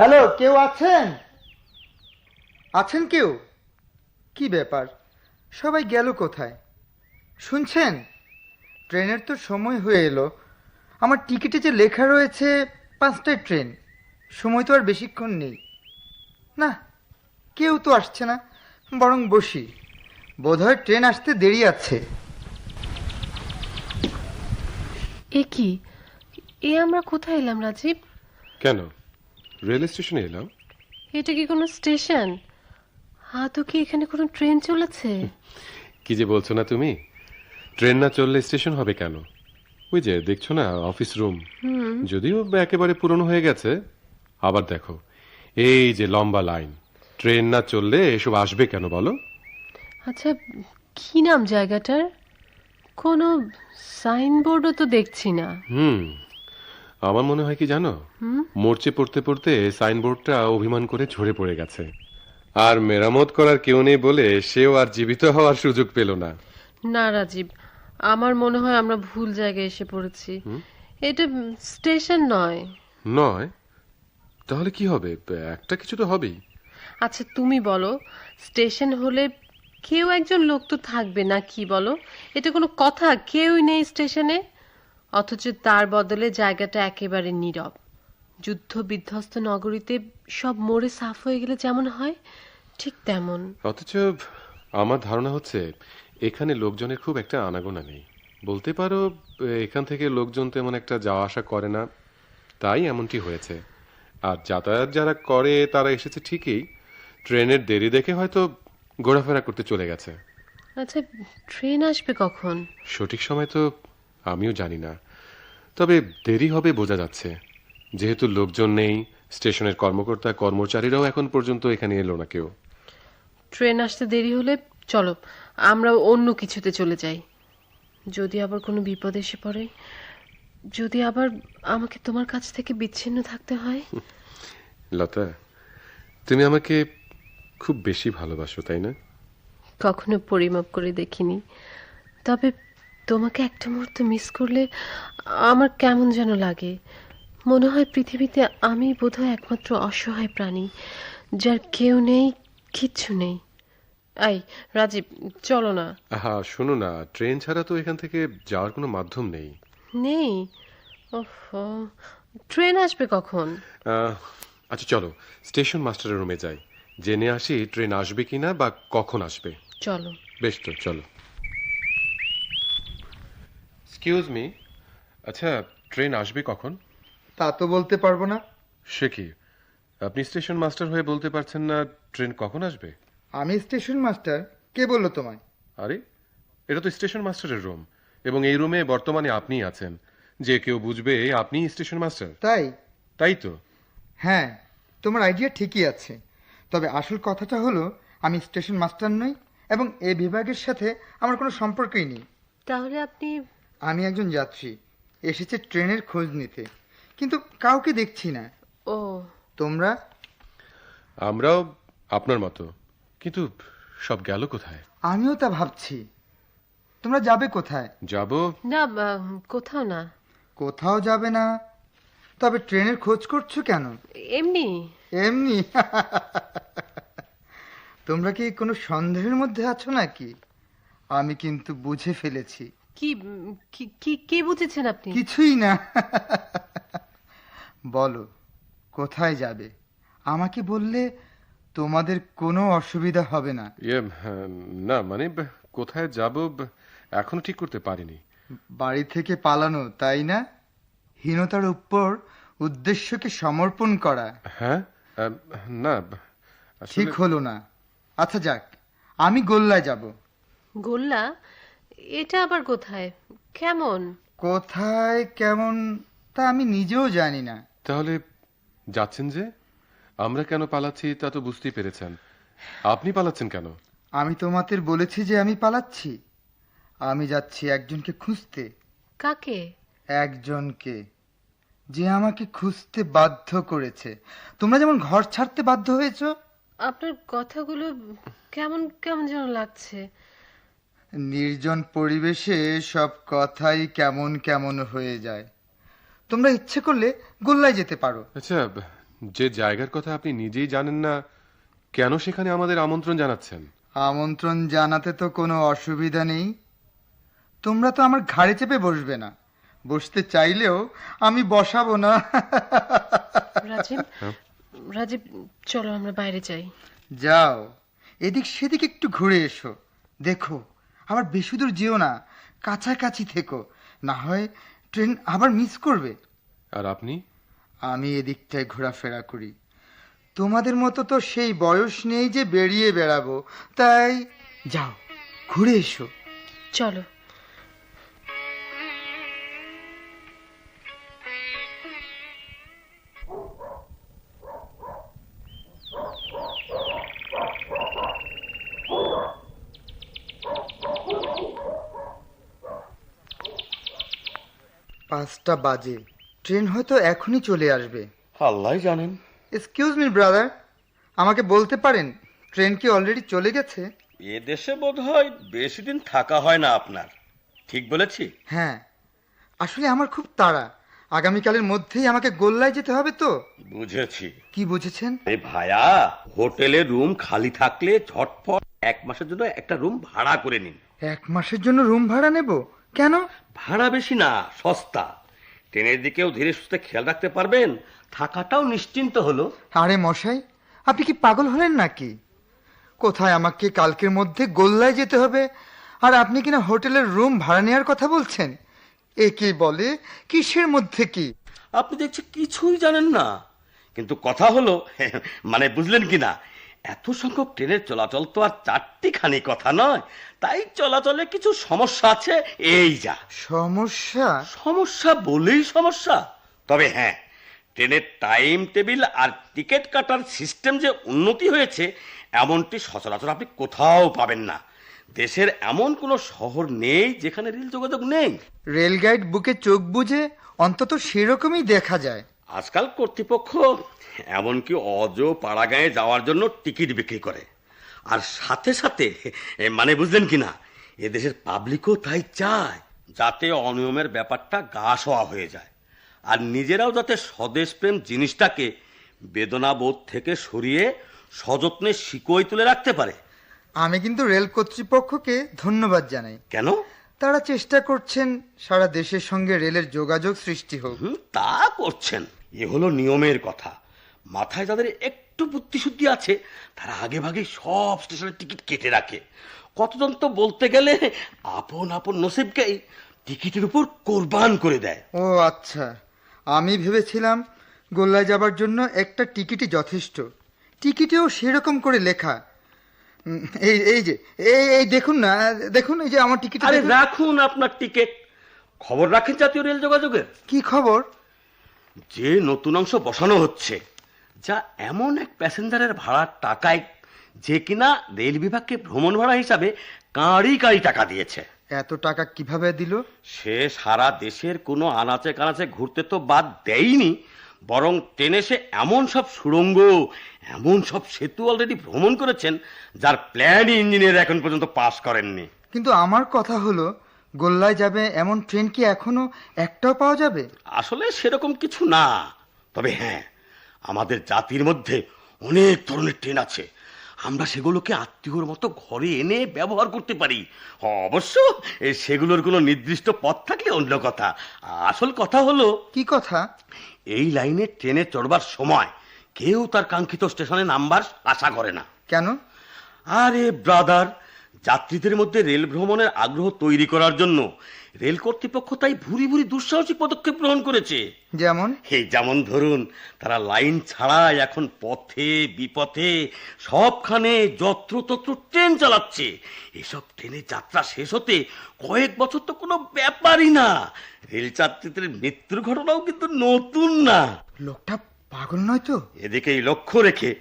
Hello কেউ আছেন? আছেন কেউ? কি ব্যাপার? সবাই গেল কোথায়? শুনছেন? ট্রেনের তো সময় হয়ে এলো। আমার টিকিটে যে লেখা রয়েছে পাঁচটায় ট্রেন। সময় তো আর বেশিক্ষণ নেই। না কেউ তো আসছে না বরং বসি। বোধহয় ট্রেন আসতে দেরি আছে। এ কি? এ আমরা কোথায় এলাম রাজীব? কেন? রেল স্টেশনে এলাম। এটা কি কোনো স্টেশন? আদৌ কি এখানে কোনো ট্রেন চলেছে? কি যে বলছো না তুমি? ট্রেন না চললে স্টেশন হবে কেন? ওই যে দেখছ না অফিস রুম? হুম। যদিও একেবারে পুরনো হয়ে গেছে আবার দেখো এই যে লম্বা লাইন। ট্রেন না চললে এসব আসবে কেন বলো? আচ্ছা কি নাম জায়গাটার? কোনো সাইনবোর্ডও তো দেখছি না। হুম আমার মনে হয় কি জানো? মরচে পড়তে পড়তে সাইনবোর্ডটা অভিমান করে ঝরে পড়ে গেছে। আর মেরামত করার কেউ নেই বলে সেও আর জীবিত হওয়ার সুযোগ পেল না। না রাজীব আমার মনে হয় আমরা ভুল জায়গায় এসে পড়েছি। এটা স্টেশন নয়। নয়? তাহলে কি হবে? একটা কিছু তো হবেই। আচ্ছা তুমি বলো স্টেশন হলে কেউ একজন লোক তো থাকবে না কি বলো? এটা কোনো কথা? কেউই নেই স্টেশনে? অথচ তার বদলে জায়গাটা একেবারে নীরব। যুদ্ধ বিধ্বস্ত নগরীতে সব মোড়ে সাফ হয়ে গেলে যেমন হয় ঠিক তেমন। অথচ আমার ধারণা হচ্ছে এখানে লোকজনের খুব একটা আনাগোনা নেই। বলতে পারো এখান থেকে লোকজন তেমন একটা যাওয়া আসা করে না। তাই এমনটি হয়েছে। আর যাতায়াত যারা করে তারা এসেছে ঠিকই। ট্রেনের দেরি দেখে হয়তো ঘোরাফেরা করতে চলে গেছে। আচ্ছা ট্রেন আসবে কখন? সঠিক সময় তো আমিও জানি না। তবে দেরি হবে বোঝা যাচ্ছে। যেহেতু লোকজন নেই স্টেশনের কর্মকর্তা কর্মচারীরাও এখন পর্যন্ত এখানে এলো না কেউ। ট্রেন আসতে দেরি হলে চলো আমরা অন্য কিছুতে চলে যাই। যদি আবার কোনো বিপদ এসে পড়ে যদি আবার আমাকে তোমার কাছ থেকে বিচ্ছিন্ন থাকতে হয়? লতা তুমি আমাকে খুব বেশি ভালোবাসো তাই না? কখনো পরিমাপ করে দেখিনি। তবে তোমাকে একটা মুহূর্ত মিস করলে আমার কেমন যেন লাগে। মনে হয় পৃথিবীতে আমি বোধহয় একমাত্র অসহায় প্রাণী যার কেউ নেই কিচ্ছু নেই। আই রাজীব চলো না। হ্যাঁ শোনো না ট্রেন ছাড়া তো এখান থেকে যাওয়ার কোনো মাধ্যম নেই। নেই? ওহো ট্রেন আসবে কখন? আচ্ছা চলো স্টেশন মাস্টারের রুমে যাই। জেনে আসি ট্রেন আসবে কিনা বা কখন আসবে। চলো। বেশ তো চলো। এক্সকিউজ মি আচ্ছা ট্রেন আসবে কখন? তা তো বলতে পারব না। সে কি? আপনি স্টেশন মাস্টার হয়ে বলতে পারছেন না ট্রেন কখন আসবে? আমি স্টেশন মাস্টার কে বলল তোমায়? আরে এটা তো স্টেশন মাস্টারের রুম এবং এই রুমে বর্তমানে আপনিই আছেন। যে কেউ বুঝবে আপনিই স্টেশন মাস্টার তাই? তাই তো? হ্যাঁ তোমার আইডিয়া ঠিকই আছে। তবে আসল কথাটা হলো আমি স্টেশন মাস্টার নই এবং এ বিভাগের সাথে আমার কোনো সম্পর্কই নেই। তাহলে আপনি আমি একজন যাত্রী। এসেছে ট্রেনের খোঁজ নিতে। কিন্তু কাউকে দেখছি না। ও। তোমরা? আমরাও আপনার মতো। কিন্তু সব গেল কোথায়? আমিও তা ভাবছি। তোমরা যাবে কোথায়? যাব? না কোথাও না। কোথাও যাবে না। তবে ট্রেনের খোঁজ করছ কেন? এমনি। এমনি? তোমরা কি কোনো সন্দেহের মধ্যে আছো নাকি? আমি কিন্তু বুঝে ফেলেছি। কি কি কি বুঝেছেন আপনি? কিছুই না। বলো কোথায় যাবে? আমাকে বললে তোমাদের কোনো অসুবিধা হবে না। ইয়ে না মানে কোথায় যাব এখনও ঠিক করতে পারিনি। বাড়ি থেকে পালানো তাই না? হীনতার উপর উদ্দেশ্যকে সমর্পণ করা। হ্যাঁ না ঠিক হলো না। আচ্ছা যাক আমি গোল্লায় যাব। গোল্লা? এটা আবার কোথায়? কেমন? কোথায় কেমন তা আমি নিজেও জানি না। তাহলে যাচ্ছেন যে? আমরা কেন পালাচ্ছি তা তো বুঝতেই পেরেছেন। আপনি পালাচ্ছেন কেন? আমি তোমাদের বলেছি যে আমি পালাচ্ছি। আমি যাচ্ছি একজনকে খুঁজতে। কাকে? একজনকে। যে আমাকে খুঁজতে বাধ্য করেছে। তোমরা যেমন ঘর ছাড়তে বাধ্য হয়েছো। আপনার কথাগুলো কেমন কেমন যেন লাগছে। নির্জন পরিবেশে সব কথাই কেমন কেমন হয়ে যায়। তোমরা ইচ্ছে করলে গোল্লায় যেতে পারো। আচ্ছা যে জায়গার কথা আপনি নিজেই জানেন না কেন সেখানে আমাদের আমন্ত্রণ জানাচ্ছেন? আমন্ত্রণ জানাতে তো কোনো অসুবিধা নেই। তোমরা তো আমার ঘাড়ে চেপে বসবে না। বসতে চাইলেও আমি বসাবো না। রাজীব রাজীব চলো আমরা বাইরে যাই। যাও। এদিক সেদিক একটু ঘুরে এসো। দেখো আবার বেশি দূর যেও না কাছাকাছি থেকো। না হয় ট্রেন আবার মিস করবে। আর আপনি? আমি এদিকটায় ঘোরাফেরা করি। তোমাদের মতো তো সেই বয়স নেই যে বেরিয়ে বেড়াবো। তাই যাও ঘুরে এসো। চলো। পাঁচটা বাজে। ট্রেন হয়তো এখনই চলে আসবে। আল্লাহ জানেন। এক্সকিউজ মি ব্রাদার আমাকে বলতে পারেন ট্রেন কি অলরেডি চলে গেছে? এ দেশে বোধ হয় বেশি দিন থাকা হয় না আপনার। ঠিক বলেছি? হ্যাঁ। আসলে আমার খুব তাড়া। আগামীকালের মধ্যেই আমাকে গোল্লায় যেতে হবে তো। বুঝেছি। কি বুঝেছেন? এই ভায়া হোটেলে রুম খালি থাকলে ঝটফট এক মাসের জন্য একটা রুম ভাড়া করে নিন। এক মাসের জন্য রুম ভাড়া নেব? কেন? ভাড়া বেশি না সস্তা। ট্রেনের দিকেও ধীরে সুস্থে খেয়াল রাখতে পারবেন। থাকাটাও নিশ্চিন্ত হলো। আরে মশাই আপনি কি পাগল হলেন নাকি? কোথায় আমাকে কালকের মধ্যে গোল্লায় যেতে হবে? আর আপনি কিনা হোটেলের রুম ভাড়া নেওয়ার কথা বলছেন? এ কি বলে? কিসের মধ্যে কি? আপনি দেখছি কিছুই জানেন না। কিন্তু কথা হলো মানে বুঝলেন কি না এত সংখ্যক ট্রেনের চলাচল তো আর চারটি খানি কথা নয়। তাই চলাচলে কিছু সমস্যা আছে? এই যা। সমস্যা? সমস্যা বলেই সমস্যা। তবে হ্যাঁ ট্রেনের টাইম টেবিল আর টিকিট কাটার সিস্টেম যে উন্নতি হয়েছে এমনটি সচরাচর আপনি কোথাও পাবেন না। দেশের এমন কোনো শহর নেই যেখানে রেল যোগাযোগ নেই। রেল গাইড বুকে চোখ বুঝে অন্তত সেরকমই দেখা যায়। আজকাল কর্তৃপক্ষ এমনকি অজ পাড়াগাঁয়ে যাওয়ার জন্য টিকিট বিক্রি করে। আর সাথে সাথে মানে বুঝলেন কি না এদেশের পাবলিকও তাই চায় যাতে অনিয়মের ব্যাপারটা গা সওয়া হয়ে যায়। আর নিজেরাও যাতে স্বদেশ প্রেম জিনিসটাকে বেদনাবোধ থেকে সরিয়ে সযত্নে শিকোয় তুলে রাখতে পারে। আমি কিন্তু রেল কর্তৃপক্ষকে ধন্যবাদ জানাই। কেন? তারা চেষ্টা করছেন সারা দেশের সঙ্গে রেলের যোগাযোগ সৃষ্টি হোক। তা করছেন। এ হলো নিয়মের কথা। মাথায় যাদের একটু বুদ্ধিশুদ্ধি আছে তারা আগে ভাগে সব স্টেশনের টিকিট কেটে রাখে। কতজন তো বলতে গেলে আপন আপন নসিবকেই টিকিটের উপর কোরবান করে দেয়। ও আচ্ছা আমি ভেবেছিলাম গোল্লায় যাবার জন্য একটা টিকিটই যথেষ্ট। টিকিটেও সেরকম করে লেখা। এই এই যে এই এই দেখুন না দেখুন এই যে আমার টিকিট আরে রাখুন আপনার টিকিট। খবর রাখেন জাতীয় রেল যোগাযোগের? কি খবর? যে নতুন অংশ বসানো হচ্ছে যা এমন এক প্যাসেঞ্জারের ভাড়ার টাকায় যে কিনা রেল বিভাগকে ভ্রমণ ভাড়া হিসাবে কাঁড়ি কাঁড়ি টাকা দিয়েছে। এত টাকা কীভাবে দিল? সে সারা দেশের কোনো আনাচে কানাচে ঘুরতে তো বাদ দেয়নি বরং ট্রেনে সে এমন সব সুড়ঙ্গ এমন সব সেতু অলরেডি ভ্রমণ করেছেন যার প্ল্যান ইঞ্জিনিয়ার এখন পর্যন্ত পাশ করেননি। কিন্তু আমার কথা হলো গোল্লায় যাবে এমন ট্রেন কি এখনও একটাও পাওয়া যাবে? আসলে সেরকম কিছু না। তবে হ্যাঁ আমাদের জাতির মধ্যে অনেক ধরনের ট্রেন আছে। আমরা সেগুলোকে আত্মীয়র মতো ঘরে এনে ব্যবহার করতে পারি। অবশ্য সেগুলোর কোনো নির্দিষ্ট পথ থাকলে অন্য কথা। আসল কথা হলো কি কথা? এই লাইনে ট্রেনে চড়বার সময় কেউ তার কাঙ্ক্ষিত স্টেশনে নাম্বার আশা করে না। কেন? আরে ব্রাদার যাত্রীদের মধ্যে রেল ভ্রমণের আগ্রহ তৈরি করার জন্য রেল কর্তৃপক্ষ তাই ভুরি ভুরি দুঃসাহসিক পদক্ষেপ গ্রহণ করেছে। যেমন? এই যেমন ধরুন তারা লাইন ছাড়াই এখন পথে বিপথে সবখানে যত্রতত্র ট্রেন চালাচ্ছে। এসব ট্রেনে যাত্রা শেষ হতে কয়েক বছর তো কোনো ব্যাপারই না। রেল যাত্রীদের মৃত্যুর ঘটনাও কিন্তু নতুন না। লোকটা পাগল নয় তো? এদিকেই লক্ষ্য রেখে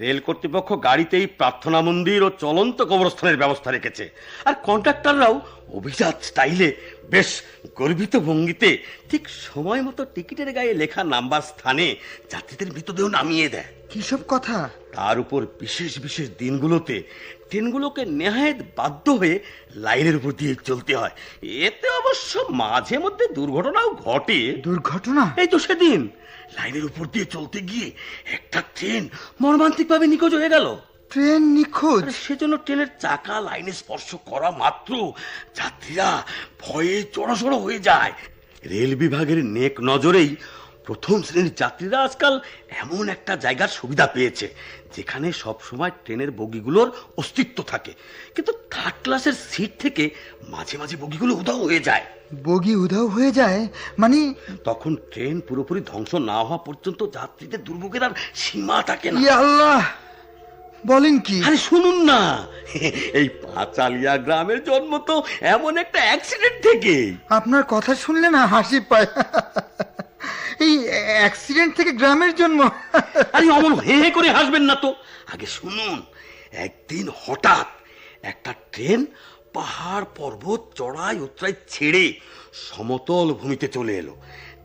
রেল কর্তৃপক্ষ গাড়িতেই প্রার্থনা মন্দির ও চলন্ত কবরস্থানের ব্যবস্থা রেখেছে। আর কন্ট্রাক্টররাও অভিজাত স্টাইলে বেশ গর্বিত ভঙ্গিতে ঠিক সময় মতো টিকিটের গায়ে লেখা নাম্বার স্থানে যাত্রীদের মৃতদেহ নামিয়ে দেয়। কিসব কথা? তার উপর বিশেষ বিশেষ দিনগুলোতে ট্রেনগুলোকে নেহায়েত বাধ্য হয়ে লাইনের উপর দিয়ে চলতে হয়। এতে অবশ্য মাঝে মধ্যে দুর্ঘটনাও ঘটে। দুর্ঘটনা? এই তো সেদিন। লাইনের উপর দিয়ে চলতে গিয়ে একটা ট্রেন মর্মান্তিকভাবে নিখোঁজ হয়ে গেল। ট্রেন নিখোঁজ? সেজন্য ট্রেনের চাকা লাইনে স্পর্শ করা মাত্র। যাত্রীরা ভয়ে চড়াসড়ো হয়ে যায়। রেল বিভাগের নেক নজরেই প্রথম শ্রেণির যাত্রীরা আজকাল এমন একটা জায়গার সুবিধা পেয়েছে যেখানে সব সময় ট্রেনের বগিগুলোর অস্তিত্ব থাকে। কিন্তু থার্ড ক্লাসের সিট থেকে মাঝে মাঝে বগিগুলো উধাও হয়ে যায়। বগি উধাও হয়ে যায় মানে তখন ট্রেন পুরোপুরি ধ্বংস না হওয়া পর্যন্ত যাত্রীদের দুর্ভোগের আর সীমা থাকে না। আল্লাহ বলেন কি? আরে শুনুন না এই পাঁচালিয়া গ্রামের জন্ম তো এমন একটা অ্যাক্সিডেন্ট থেকে। আপনার কথা শুনলে না হাসি পায়। এই অ্যাক্সিডেন্ট থেকে গ্রামের জন্ম। আরে অমন হে হে করে হাসবেন না তো। আগে শুনুন একদিন হঠাৎ একটা ট্রেন পাহাড় পর্বত চড়াই উতরাই ছেড়ে সমতল ভূমিতে চলে এলো।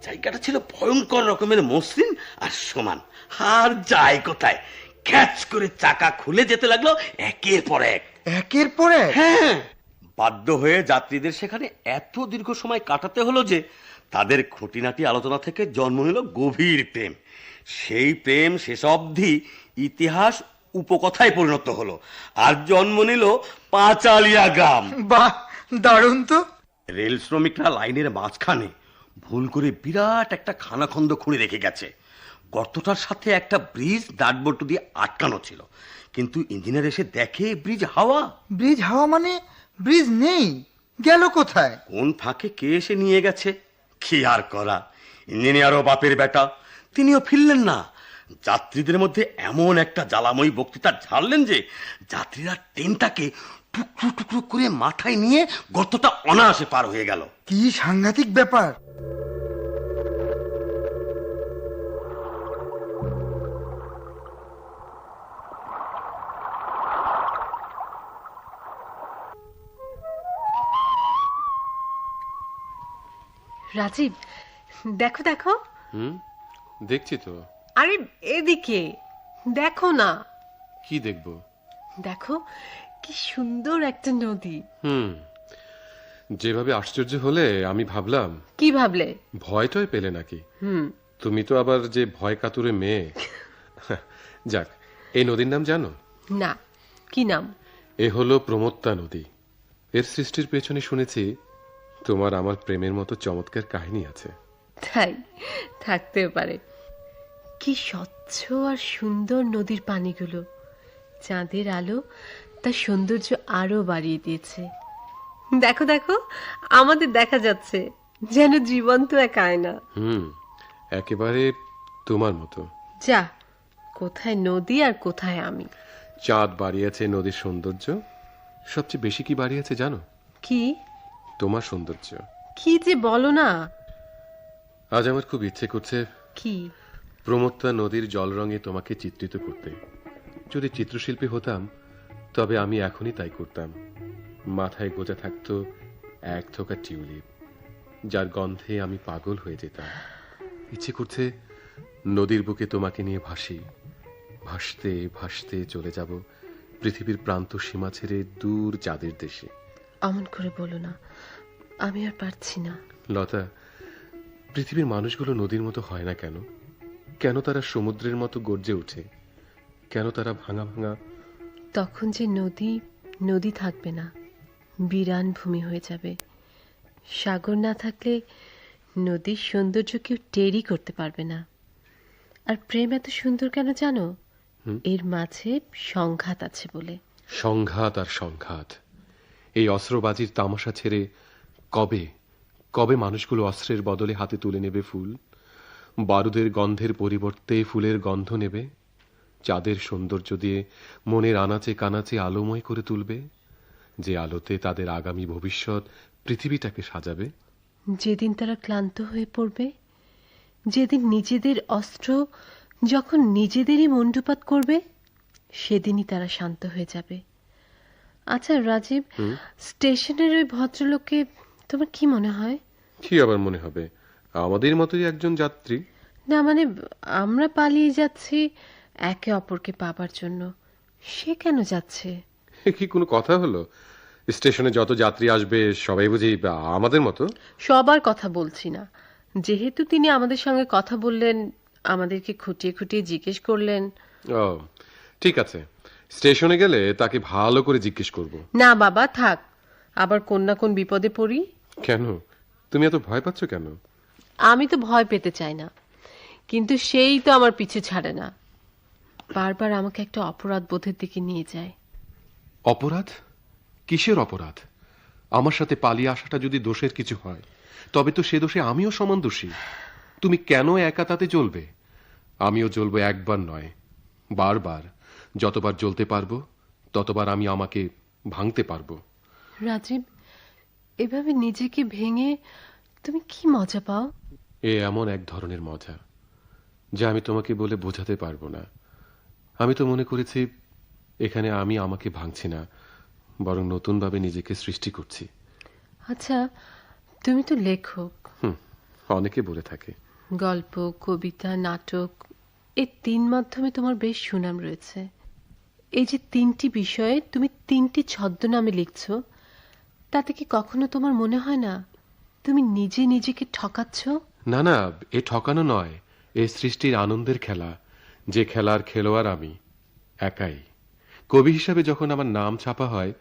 জায়গাটা ছিল ভয়ঙ্কর রকমের মসৃণ আর সমান। আর যায় কোথায়? ক্যাচ করে চাকা খুলে যেতে লাগল একের পর এক। একের পর এক? হ্যাঁ। বাধ্য হয়ে যাত্রীদের সেখানে এত দীর্ঘ সময় কাটাতে হলো যে তাদের খুঁটিনাটি আলোচনা থেকে জন্ম নিল গভীর প্রেম। সেই প্রেম শেষ অবধি ইতিহাস উপকথায় পরিণত হলো। আর জন্ম নিল পাঁচালিয়া গ্রাম। বাহ দারুণ তো। রেল শ্রমিকরা লাইনের মাঝখানে ভুল করে বিরাট একটা খানাখন্দ খুঁড়ে রেখে গেছে। গর্তটার সাথে একটা ব্রিজ দাঁড়বল্টু দিয়ে আটকানো ছিল। কিন্তু ইঞ্জিনিয়ার এসে দেখে ব্রিজ হাওয়া। ব্রিজ হাওয়া মানে ব্রিজ নেই গেল কোথায়? কোন ফাঁকে কে এসে নিয়ে গেছে? কি আর করা? ইঞ্জিনিয়ারও বাপের বেটা তিনিও ফিরলেন না। যাত্রীদের মধ্যে এমন একটা জ্বালাময়ী বক্তৃতা ঝাড়লেন যে যাত্রীরা ট্রেনটাকে টুকরো টুকরো করে মাথায় নিয়ে গর্তটা অনায়াসে পার হয়ে গেল। কি সাংঘাতিক ব্যাপার। রাজীব দেখো দেখো। হুম? দেখছি তো। আরে এদিকে। দেখো না। কি দেখব? দেখো কি সুন্দর একটা নদী। হুম যেভাবে আশ্চর্য হলে আমি ভাবলাম কি ভাবলে? ভয় টয় পেলে নাকি? হুম। তুমি তো আবার যে ভয় কাতুরে মেয়ে। যাক এই নদীর নাম জানো? না কি নাম? এ হলো প্রমত্তা নদী। এর সৃষ্টির পেছনে শুনেছি তোমার আমার প্রেমের মতো চমৎকার কাহিনী আছে। তাই থাকতে পারে। কি স্বচ্ছ আর সুন্দর নদীর পানিগুলো। চাঁদের আলো তার সৌন্দর্য আরও বাড়িয়ে দিয়েছে। দেখো দেখো আমাদের দেখা যাচ্ছে যেন জীবন্ত এক আয়না। হুম একেবারে তোমার মতো। যা কোথায় নদী আর কোথায় আমি। চাঁদ বাড়িয়েছে নদীর সৌন্দর্য। সবচেয়ে বেশি কি বাড়িয়েছে জানো? কি? তোমার সৌন্দর্য। কি যে বলো না। আজ আমার খুব ইচ্ছে করছে কি? প্রমত্তা নদীর জল রঙে তোমাকে চিত্রিত করতে। যদি চিত্রশিল্পী হতাম তবে আমি এখনই তাই করতাম। মাথায় গোজা থাকতো এক থোকা টিউলিপ যার গন্ধে আমি পাগল হয়ে যেতাম। ইচ্ছে করছে নদীর বুকে তোমাকে নিয়ে ভাসি। ভাসতে ভাসতে চলে যাব পৃথিবীর প্রান্ত সীমা ছেড়ে দূর চাঁদের দেশে। অমন করে বলো না আমি আর পারছি না। লতা পৃথিবীর মানুষগুলো নদীর মতো হয় না কেন? কেন তারা সমুদ্রের মতো গর্জে ওঠে? কেন তারা ভাঙা ভাঙা? তখন যে নদী নদী থাকবে না বিরান ভূমি হয়ে যাবে। সাগর না থাকলে নদীর সৌন্দর্য কেউ টেরি করতে পারবে না। আর প্রেম এত সুন্দর কেন জানো? এর মাঝে সংঘাত আছে বলে। সংঘাত আর সংঘাত। এই অস্ত্রবাজির তামাশা ছেড়ে কবে কবে মানুষগুলো অস্ত্রের বদলে হাতে তুলে নেবে ফুল? বারুদের গন্ধের পরিবর্তে ফুলের গন্ধ নেবে চাঁদের সৌন্দর্য দিয়ে মনের আনাচে কানাচে আলোময় করে তুলবে যে আলোতে তাদের আগামী ভবিষ্যৎ পৃথিবীটাকে সাজাবে। যেদিন তারা ক্লান্ত হয়ে পড়বে যেদিন নিজেদের অস্ত্র যখন নিজেদেরই মণ্ডুপাত করবে সেদিনই তারা শান্ত হয়ে যাবে। আচ্ছা রাজীব স্টেশনের ওই ভদ্রলোককে তোমার কি মনে হয়? কি আবার মনে হবে? আমাদের মতোই একজন যাত্রী। না মানে আমরা পালিয়ে যাচ্ছি একে অপরকে পাবার জন্য। সে কেন যাচ্ছে? কি কোনো কথা হলো? স্টেশনে যত যাত্রী আসবে সবাই বুঝি আমাদের মতো? সবার কথা বলছি না। যেহেতু তিনি আমাদের সঙ্গে কথা বললেন আমাদেরকে খুঁটিয়ে খুঁটিয়ে জিজ্ঞেস করলেন। ও ঠিক আছে। স্টেশনে গেলে তাকে ভালো করে জিজ্ঞেস করব। না বাবা থাক। আবার কোন না কোন বিপদে পড়ি। কেন? তুমি এত ভয় পাচ্ছ কেন? আমি তো ভয় পেতে চাই না। কিন্তু সেই তো আমার পিছু ছাড়ে না। বারবার আমাকে একটা অপরাধ বোধের দিকে নিয়ে যায়। অপরাধ? কিসের অপরাধ? আমার সাথে পালিয়ে আসাটা যদি দোষের কিছু হয় তবে তো সে দোষে আমিও সমান দোষী। তুমি কেন একা তাতে জ্বলবে? আমিও জ্বলবো একবার নয় বারবার। যতবার জ্বলতে পারব ততবার আমি আমাকে ভাঙতে পারব। রাজীব এভাবে নিজেকে ভেঙে তুমি কি মজা পাও? এ এমন এক ধরনের মজা যা আমি তোমাকে বলে বোঝাতে পারব না। আমি তো মনে করেছি এখানে আমি আমাকে ভাঙছি না বরং নতুনভাবে নিজেকে সৃষ্টি করছি। আচ্ছা তুমি তো লেখক। হুম অনেকে বলে থাকে। গল্প কবিতা নাটক এই তিন মাধ্যমে তোমার বেশ সুনাম রয়েছে। এই যে তিনটি বিষয়ে তুমি তিনটি ছদ্মনামে লিখছো তাতে কি কখনো তোমার মনে হয় না তুমি নিজে নিজেকে ঠকাচ্ছ? না না এ ঠকানো নয়। এ সৃষ্টির আনন্দের খেলা যে খেলার খেলোয়াড় আমি একাই। কবি হিসাবে যখন আমার নাম ছাপা হয়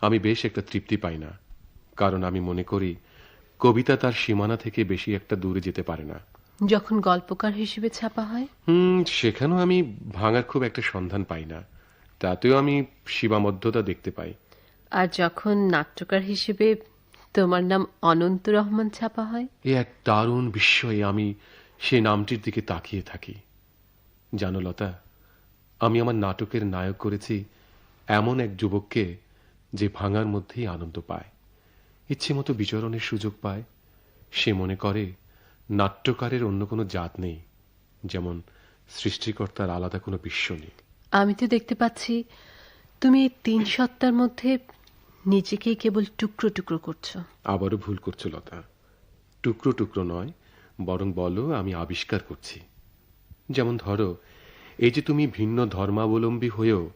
আমি বেশ একটা তৃপ্তি পাই না। কারণ আমি মনে করি কবিতা তার সীমানা থেকে বেশি একটা দূরে যেতে পারে না। যখন গল্পকার হিসেবে ছাপা হয়? হুম সেখানেও আমি ভাঙার খুব একটা সন্ধান পাই না। তাতেও আমি সীমাবদ্ধতা দেখতে পাই। আর যখন নাট্যকার হিসেবে তোমার নাম অনন্ত রহমান ছাপা হয়? এ এক দারুণ বিস্ময়ে আমি সেই নামটির দিকে তাকিয়ে থাকি। জানো লতা আমি আমার নাটকের নায়ক করেছি এমন এক যুবককে যে ভাঙার মধ্যেই আনন্দ পায়। ইচ্ছে মতো বিচরণের সুযোগ পায়। সে মনে করে নাট্যকারের অন্য কোনো জাত নেই যেমন সৃষ্টিকর্তার আলাদা কোনো বিশ্ব নেই। আমি তো দেখতে পাচ্ছি তুমি এই তিন সত্তার মধ্যে নিজেকেই কেবল টুকরো টুকরো করছ। আবারও ভুল করছ লতা। টুকরো টুকরো নয় বরং বলো আমি আবিষ্কার করছি। যেমন ধরো এই যে তুমি ভিন্ন ধর্মাবলম্বী হয়েও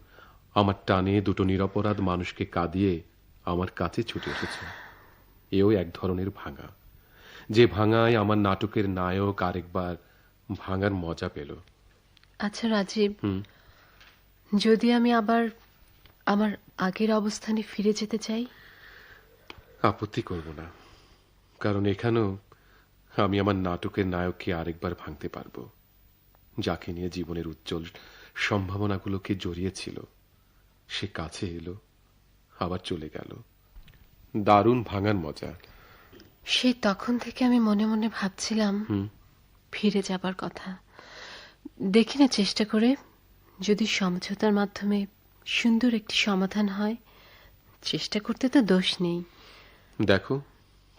আমার টানে দুটো নিরপরাধ মানুষকে কাঁদিয়ে আমার কাছে ছুটে এসেছ। এও এক ধরনের ভাঙা। যে ভাঙায় আমার নাটকের নায়ক আরেকবার ভাঙার মজা পেল। আচ্ছা রাজীব। যদি আমি আবার আমার আগের অবস্থানে ফিরে যেতে চাই? আপত্তি করব না। কারণ এখানেও আমি আমার নাটকের নায়ককে আরেকবার ভাঙতে পারব যাকে নিয়ে জীবনের উজ্জ্বল সম্ভাবনাগুলোকে জড়িয়েছিল। সে কাছে এলো আবার চলে গেল। দারুণ ভাঙার মজা। সে তখন থেকে আমি মনে মনে ভাবছিলাম ফিরে যাবার কথা। দেখি না চেষ্টা করে। যদি সমঝোতার মাধ্যমে সুন্দর একটি সমাধান হয়। চেষ্টা করতে তো দোষ নেই। দেখো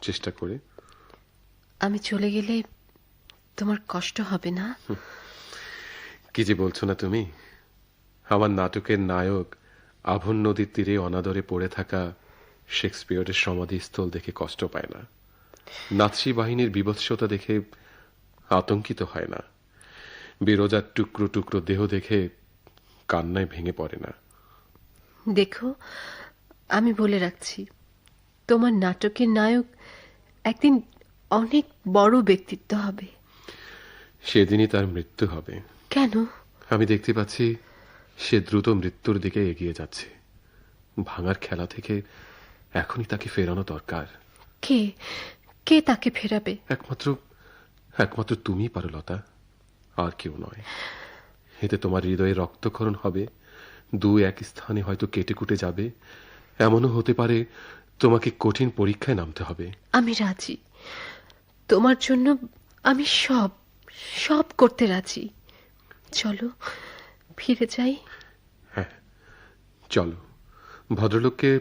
চেষ্টা করে। আমি চলে গেলে তোমার কষ্ট হবে না? কি যে বলছো না তুমি? আমার নাটকের নায়ক আভন নদীর তীরে অনাদরে পড়ে থাকা শেক্সপিয়রের সমাধিস্থল দেখে কষ্ট পায় না। নাৎসি বাহিনীর বিভৎসতা দেখে আতঙ্কিত হয় না। বিরোজার টুকরো টুকরো দেহ দেখে কান্নায় ভেঙে পড়ে না। দেখো আমি বলে রাখছি তোমার নাটকের নায়ক একদিন অনেক বড় ব্যক্তিত্ব হবে। সেদিনই তার মৃত্যু হবে। কেন? আমি দেখতে পাচ্ছি সে দ্রুত মৃত্যুর দিকে এগিয়ে যাচ্ছে। ভাঙার খেলা থেকে এখনই তাকে ফেরানো দরকার। কে? কে তাকে ফেরাবে? একমাত্র একমাত্র তুমিই পারো লতা। আর কেউ নয়। এতে তোমার হৃদয়ে রক্তক্ষরণ হবে। দু এক স্থানে হয়তো কেটে কুটে যাবে। এমনও হতে পারে তোমাকে কঠিন পরীক্ষায় নামতে হবে। আমি রাজি। তোমার জন্য আমি সব সব করতে রাজি। চলো ফিরে যাই। হ্যাঁ চলো। ভদ্রলোককে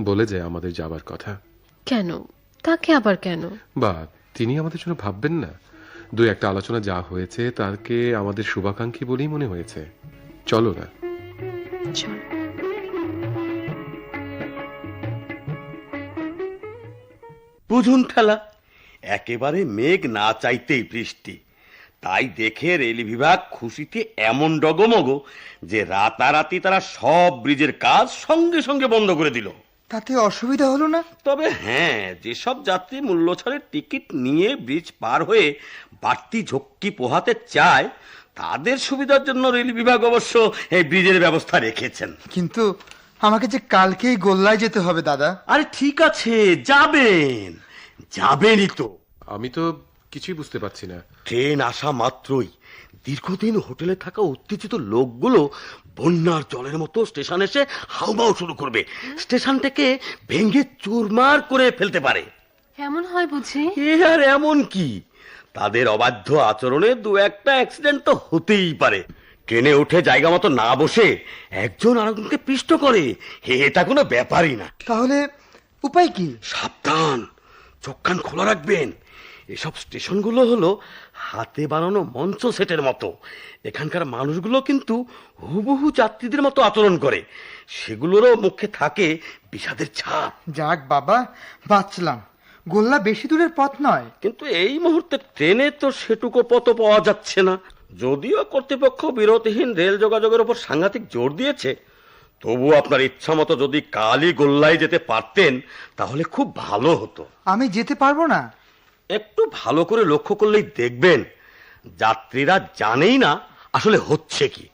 বলে যায় আমাদের যাবার কথা। কেন? তাকে আবার কেন? বা তিনি আমাদের জন্য ভাববেন না। দু একটা আলোচনা যা হয়েছে তাকে আমাদের শুভাকাঙ্ক্ষী বলেই মনে হয়েছে। চলো না চল বুঝুন ঠেলা একেবারে মেঘ না চাইতেই বৃষ্টি। তাই দেখে রেল বিভাগ খুশিতে এমন ডগমগ যে রাতারাতি তারা সব ব্রিজের কাজ সঙ্গে সঙ্গে বন্ধ করে দিল। তাতে অসুবিধা হলো না? তবে হ্যাঁ যেসব যাত্রী মূল্য ছাড়ের টিকিট নিয়ে ব্রিজ পার হয়ে বাড়তি ঝক্কি পোহাতে চায় তাদের সুবিধার জন্য রেল বিভাগ অবশ্য এই ব্রিজের ব্যবস্থা রেখেছেন। কিন্তু আমাকে যে কালকেই গোল্লায় যেতে হবে দাদা। আরে ঠিক আছে যাবেন। যাবেনই তো। আমি তো কিছুই বুঝতে পারছি না। ট্রেন আসা মাত্রই দীর্ঘদিন হোটেলে থাকা উত্তেজিত লোকগুলো বন্যার জলের মতো স্টেশন এসে হাউমাউ শুরু করবে। স্টেশন থেকে ভেঙে চুরমার করে ফেলতে পারে। এমন হয় বুঝি? এ আর এমন কি? তাদের অবাধ্য আচরণে দু একটা অ্যাক্সিডেন্ট তো হতেই পারে। ট্রেনে উঠে জায়গা মতো না বসে একজন আরেকজনকে পিষ্ট করে। এটা কোনো ব্যাপারই না। তাহলে উপায় কি? সাবধান চোখ কান খোলা রাখবেন। এসব স্টেশনগুলো হলো হাতে বানানো মঞ্চ সেটের মতো। এখানকার মানুষগুলো কিন্তু হুবহু যাত্রীদের মতো আচরণ করে। সেগুলোরও মুখে থাকে বিষাদের ছাপ। যাক বাবা বাঁচলাম। গোল্লা বেশি দূরের পথ নয়। কিন্তু এই মুহূর্তে ট্রেনে তো সেটুকু পথ পাওয়া যাচ্ছে না। যদিও কর্তৃপক্ষ বিরতিহীন রেল যোগাযোগের উপর সাংঘাতিক জোর দিয়েছে তবু আপনার ইচ্ছা মতো যদি কালই গোল্লায় যেতে পারতেন তাহলে খুব ভালো হতো। আমি যেতে পারব না। একটু ভালো করে লক্ষ্য করলেই দেখবেন যাত্রীরা জানেই না আসলে হচ্ছে কি।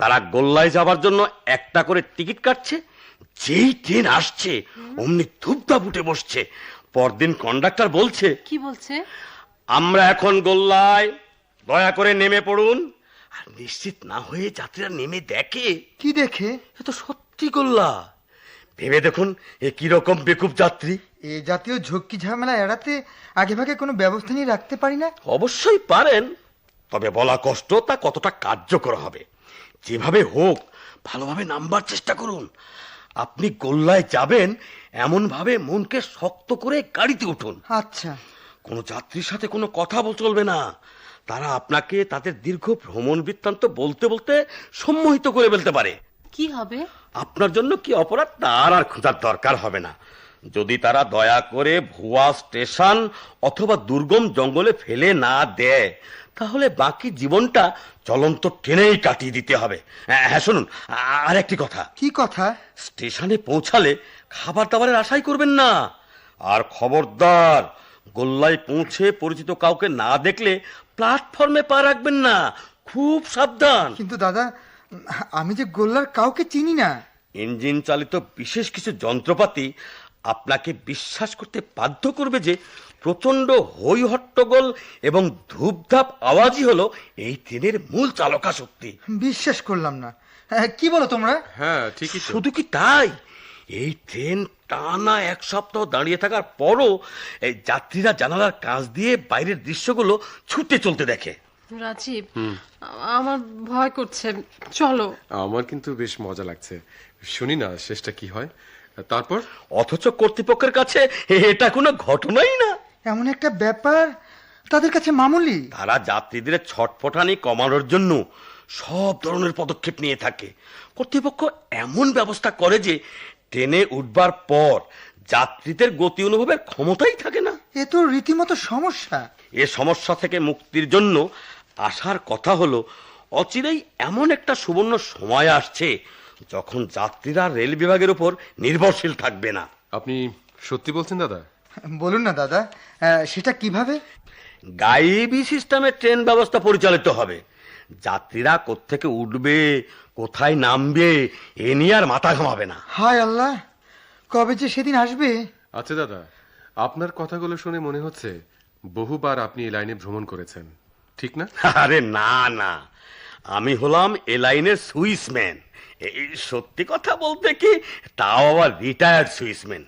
তারা গোল্লায় যাবার জন্য একটা করে টিকিট কাটছে যেই ট্রেন আসছে অমনি ধূপধাপ উঠে বসছে। পরদিন কন্ডাক্টর বলছে কি বলছে? আমরা এখন গোল্লায় দয়া করে নেমে পড়ুন। আর নিশ্চিত না হয়ে যাত্রীরা নেমে দেখে কি দেখে? এ তো সত্যি গোল্লা। ভেবে দেখুন এ কীরকম বেকুব যাত্রী। এ জাতীয় ঝক্কি ঝামেলা এড়াতে আগে ভাগে কোনো ব্যবস্থা নিয়ে রাখতে পারি না? অবশ্যই পারেন তবে বলা কষ্ট তা কতটা কার্যকর হবে। যেভাবে হোক ভালোভাবে নামবার চেষ্টা করুন। আপনি গোল্লায় যাবেন এমনভাবে মনকে শক্ত করে গাড়িতে উঠুন। আচ্ছা। কোনো যাত্রীর সাথে কোনো কথা বল চলবে না। তারা আপনাকে তাদের দীর্ঘ ভ্রমণ বৃত্তান্ত বলতে বলতে সম্মোহিত করে ফেলতে পারে। কি হবে? আপনার জন্য কি অপরাধ? তার আর খোঁজার দরকার হবে না। যদি তারা দয়া করে ভুয়া স্টেশন অথবা দুর্গম জঙ্গলে ফেলে না দেয় তাহলে বাকি জীবনটা চলন্ত ট্রেনেই কাটিয়ে দিতে হবে। হ্যাঁ হ্যাঁ, শুনুন আর একটি কথা। কি কথা? স্টেশনে পৌঁছালে খাবার দাবারের আশাই করবেন না। আর খবরদার গোল্লায় পৌঁছে পরিচিত কাউকে না দেখলে প্ল্যাটফর্মে পা রাখবেন না। খুব সাবধান। কিন্তু দাদা আমি যে গোল্লার কাউকে চিনি না। ইঞ্জিন চালিত বিশেষ কিছু যন্ত্রপাতি আপনাকে বিশ্বাস করতে বাধ্য করবে যে প্রচণ্ড হই হট্টগোল এবং ধূপধাপ আওয়াজই হলো এই ট্রেনের মূল চালকা শক্তি বিশ্বাস করলাম না। হ্যাঁ, কি বলো তোমরা? হ্যাঁ ঠিকই শুধু কি তাই? এই ট্রেন টানা এক সপ্তাহ দাঁড়িয়ে থাকার পরও এই যাত্রীরা জানালার কাজ দিয়ে বাইরের দৃশ্যগুলো ছুটে চলতে দেখে। রাজীব আমার ভয় করছে। চলো। আমার কিন্তু বেশ মজা লাগছে। শুনি না শেষটা কি হয়? তারপর? অথচ কর্তৃপক্ষের কাছে এটা কোনো ঘটনাই না। এমন একটা ব্যাপার? তাদের কাছে মামুলি? তারা যাত্রীদের ছটফটানি কমানোর জন্য সব ধরনের পদক্ষেপ নিয়ে থাকে। কর্তৃপক্ষ এমন ব্যবস্থা করে যে ট্রেনে উঠবার পর যাত্রীদের গতি অনুভবের ক্ষমতাই থাকে না। এ তো রীতিমতো সমস্যা। এ সমস্যা থেকে মুক্তির জন্য আসার কথা হলো অচিরেই এমন একটা সুবর্ণ সময় আসছে যখন যাত্রীরা রেল বিভাগের উপর নির্ভরশীল থাকবে না। আপনি সত্যি বলছেন দাদা? বলুন না দাদা। সেটা কীভাবে? গাইবি সিস্টেমে ট্রেন ব্যবস্থা পরিচালিত হবে। যাত্রীরা কোত্থেকে উঠবে কোথায় নামবে এ নিয়ে আর মাথা ঘামাবে না। হায় আল্লাহ কবে যে সেদিন আসবে? আচ্ছা দাদা আপনার কথাগুলো শুনে মনে হচ্ছে বহুবার আপনি এই লাইনে ভ্রমণ করেছেন ঠিক না? আরে না না। আমি হলাম এ লাইনের সুইসম্যান। এই সত্যি কথা বলতে কি তাও আবার রিটায়ার্ড সুইসম্যান।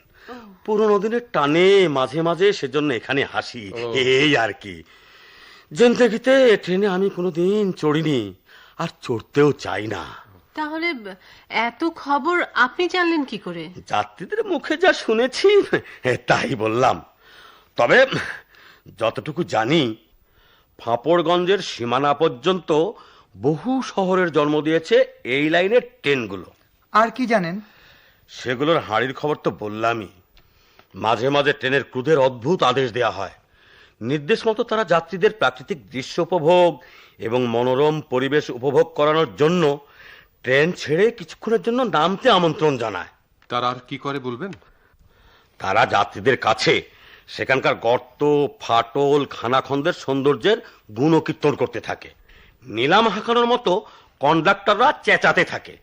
পুরোনো দিনের টানে মাঝে মাঝে সেজন্য এখানে হাসি এই আর কি। জেন্দেগিতে ট্রেনে আমি কোনোদিন চড়িনি আর চড়তেও চাই না। তাহলে এত খবর আপনি জানলেন কি করে? যাত্রীদের মুখে যা শুনেছি তাই বললাম। তবে যতটুকু জানি ফাঁপড়গঞ্জের সীমানা পর্যন্ত বহু শহরের জন্ম দিয়েছে এই লাইনের ট্রেনগুলো। আর কি জানেন? সেগুলোর হাঁড়ির খবর তো বললামই। মাঝে মাঝে ট্রেনের ক্রুদের অদ্ভুত আদেশ দেয়া হয়। নির্দেশ মতো তারা যাত্রীদের প্রাকৃতিক দৃশ্য উপভোগ এবং মনোরম পরিবেশ উপভোগ করানোর জন্য ট্রেন ছেড়ে কিছুক্ষণের জন্য নামতে আমন্ত্রণ জানায়। তারা আর কি করে বলবেন? তারা যাত্রীদের কাছে সেখানকার গর্ত ফাটল খানাখন্দের সৌন্দর্যের গুণকীর্তন করতে থাকে। নিলাম হাঁকানোর মতো কন্ডাক্টররা চেঁচাতে থাকে।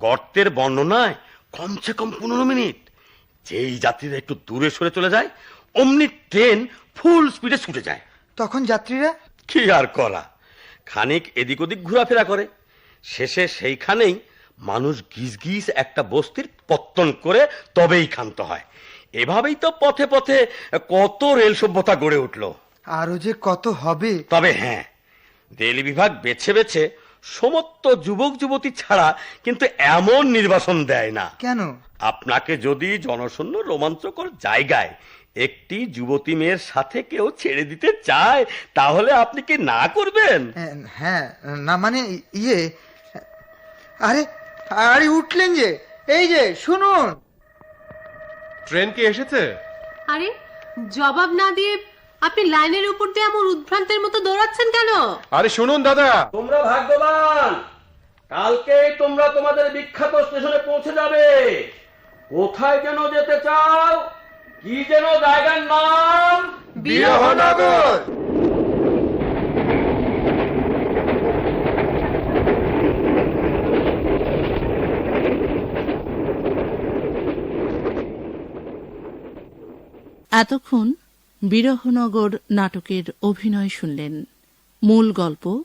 গর্তের বর্ণনায় কমসে কম পনেরো মিনিট। যেই যাত্রীরা একটু দূরে সরে চলে যায় অমনি ট্রেন ফুল স্পিডে ছুটে যায়। তখন যাত্রীরা? কি আর করা? খানিক এদিক ওদিক ঘোরাফেরা করে। শেষে সেইখানেই মানুষ গিজ গিজ একটা বস্তির পত্তন করে তবেই ক্ষান্ত হয়। এভাবেই তো পথে পথে কত রেল সভ্যতা গড়ে উঠল। আরও যে কত হবে? তবে হ্যাঁ রেল বিভাগ বেছে বেছে সমস্ত যুবক যুবতী ছাড়া কিন্তু এমন নির্বাসন দেয় না। কেন? আপনাকে যদি জনশূন্য রোমাঞ্চকর জায়গায় একটি যুবতী মেয়ের সাথে কেউ ছেড়ে দিতে চায় তাহলে আপনি কি না করবেন? হ্যাঁ, না মানে ইয়ে আরে আরে উঠলেন যে এই যে শুনুন। ট্রেন কি এসেছে? আরে জবাব না দিয়ে আপনি লাইনের উপর দিয়ে এমন উদ্ভ্রান্তের মতো দৌড়াচ্ছেন কেন? আরে শুনুন দাদা। তোমরা ভাগ্যবান! কালকেই তোমরা তোমাদের বিখ্যাত স্টেশনে পৌঁছে যাবে। কোথায় যেন যেতে চাও কি যেন জায়গার নাম? বিরহনগর। এতক্ষণ বিরহনগর নাটকের অভিনয় শুনলেন মূল গল্প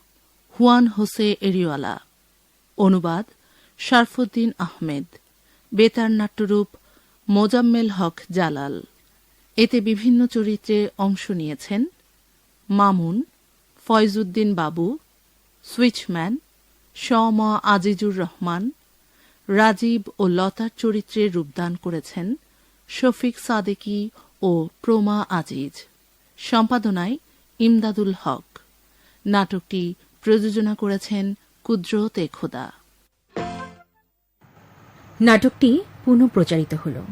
হুয়ান হোসে এরিওয়ালা। অনুবাদ শারফুদ্দিন আহমেদ। বেতার নাট্যরূপ মোজাম্মেল হক জালাল। এতে বিভিন্ন চরিত্রে অংশ নিয়েছেন মামুন, ফয়জুদ্দিন বাবু, সুইচম্যান শ শম আজিজুর রহমান, রাজীব ও লতার চরিত্রে রূপদান করেছেন শফিক সাদেকি ও প্রমা আজিজ। সম্পাদনায় ইমদাদুল হক। নাটকটি প্রযোজনা করেছেন কুদ্রত খোদা। নাটকটি পুনঃপ্রচারিত হলো।